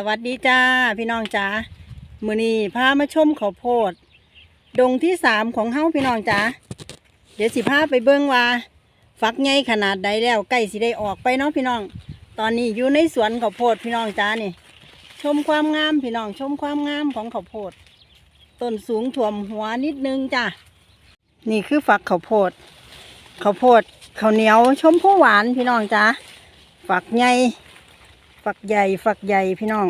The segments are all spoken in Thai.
สวัสดีจ้าพี่น้องจ้ามือนี้พามาชมข้าวโพด ดงที่สามของเฮาพี่น้องจ้าเดี๋ยวสิพาไปเบิ้งว่าฝักใหญ่ขนาดใดแล้วใกล้สิได้ออกไปเนาะพี่น้อง ตอนนี้อยู่ในสวนข้าวโพดพี่น้องจ้านี่ ชมความงามพี่น้องชมความงามของข้าวโพดต้นสูงถ่วมหัวนิดนึงจ้านี่คือฝักข้าวโพดข้าวโพดข้าวเหนียวชมพู่หวานพี่น้องจ้าฝักใหญ่ ฝักใหญ่ฝักใหญ่พี่น้อง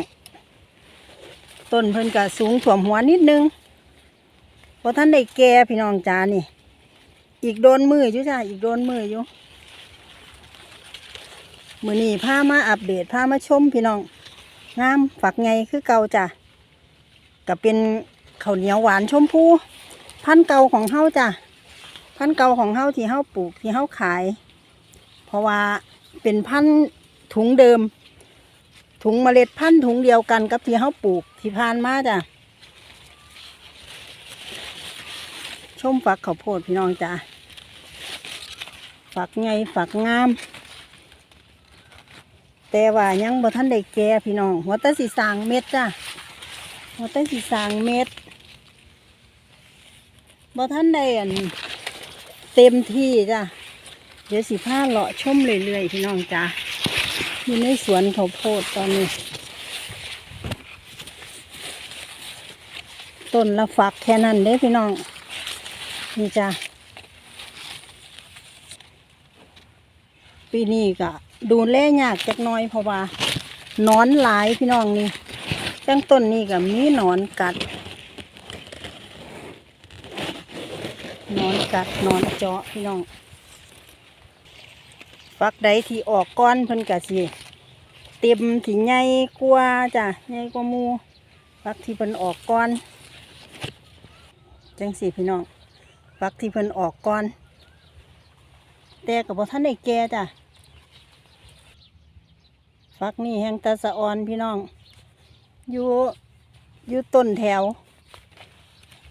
ต้นเพิ่นก็สูงถ่วมหัวนิดนึงเพราะท่านได้แก่พี่น้องจ้านี่ อีกโดนมืออยู่จ้าอีกโดนมืออยู่มือนี้พามาอัปเดตพามาชมพี่น้องงามฝักไงคือเก่าจ้ะก็เป็นข้าวเหนียวหวานชมพูพันเก่าของเฮาจ้ะพันเก่าของเฮาที่เฮาปลูกที่เฮาขาย เพราะว่าเป็นพันธุ์ถุงเดิม ถุงเมล็ดพันธุ์ถุงเดียวกันกับที่เฮาปลูกที่ผ่านมาจ้ะ ชมฝักข้าวโพดพี่น้องจ้ะ ฝักไงฝักงาม แต่ว่ายังบ่ทันได้แก่พี่น้อง หัวตะสีสางเม็ดจ้ะ หัวตะสีสางเม็ดบ่ทันได้อันเต็มที่จ้ะ เดี๋ยวสิพาเลาะชมเรื่อยๆพี่น้องจ้ะ อยู่ในสวนข้าวโพดตอนนี้ ต้นละฝักแค่นั้นเด้พี่น้อง นี่จ้ะ ปีนี้ก็ดูแลยากจักน้อยเพราะว่าหนอนหลายพี่น้องนี่จังต้นนี้ก็มีหนอนกัดหนอนกัดหนอนเจาะพี่น้อง ฟักใดที่ออกก้อนเพิ่นกะสิเต็มที่ใหญ่กว่าจ้ะใหญ่กว่ามูฟักที่เพิ่นออกก้อนจังสี่พี่น้องฟักที่เพิ่นออกก้อน แต่กับบ่ท่านได้แก่จ้ะฟักนี่แห้งตาสะออนพี่น้อง อยู่อยู่ต้นแถว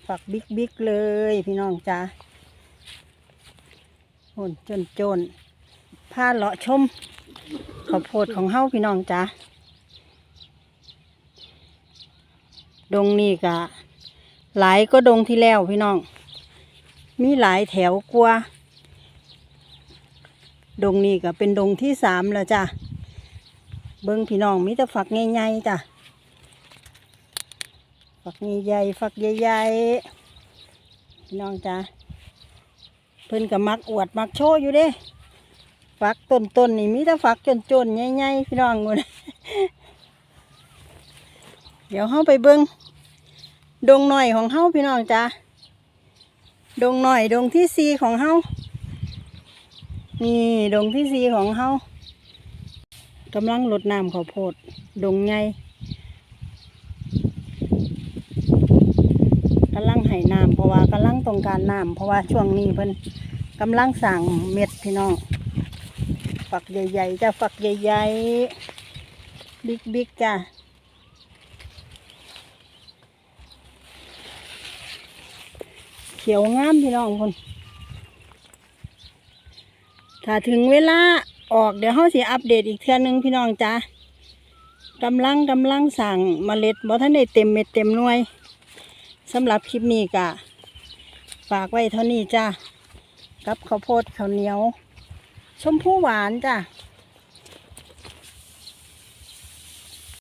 ฝักบิ๊กบิ๊กเลยพี่น้องจ้าโหนจนจน ผ้าเลาะชมข้าวโพดของเฮาพี่น้องจ้าดงนี่กะหลายก็ดงที่แล้วพี่น้อง มีหลายแถวกลัวดงนี่ก็เป็นดงที่สามแล้วจ้าเบิ้งพี่น้องมีแต่ฝักใหญ่ๆจ้ะ ฝักใหญ่ๆฝักใหญ่ๆพี่น้องจ้ะ เพิ่นกับมักอวดมักโชว์อยู่เด้ ฝักต้นๆนี่มีแต่ฝักจนๆใหญ่ๆพี่น้องงูนเดี๋ยวเฮาไปเบิ้งดงหน่อยของเฮาพี่น้องจ้ะดงหน่อยดงที่สี่ของเฮานี่ดงที่สี่ของเฮากำลังลดน้ำข้าวโพด ดงไงกำลังให้น้ำเพราะว่ากำลังต้องการน้ำเพราะว่าช่วงนี้เพิ่นกำลังสั่งเม็ดพี่น้อง ฝักใหญ่ๆจ้ะฝักใหญ่ๆ บิ๊กๆจ้ะเขียวงามพี่น้องคนถ้าถึงเวลาออกเดี๋ยวเขาสิอัปเดตอีกเทื่อนึงพี่น้องจ้ากำลังกำลังสั่งเมล็ดบ่ท่านได้เต็มเม็ดเต็มหน่วยสำหรับคลิปนี้กะฝากไว้เท่านี้จ้ากับข้าวโพดข้าวเหนียว ชมพู่หวานจ้ะ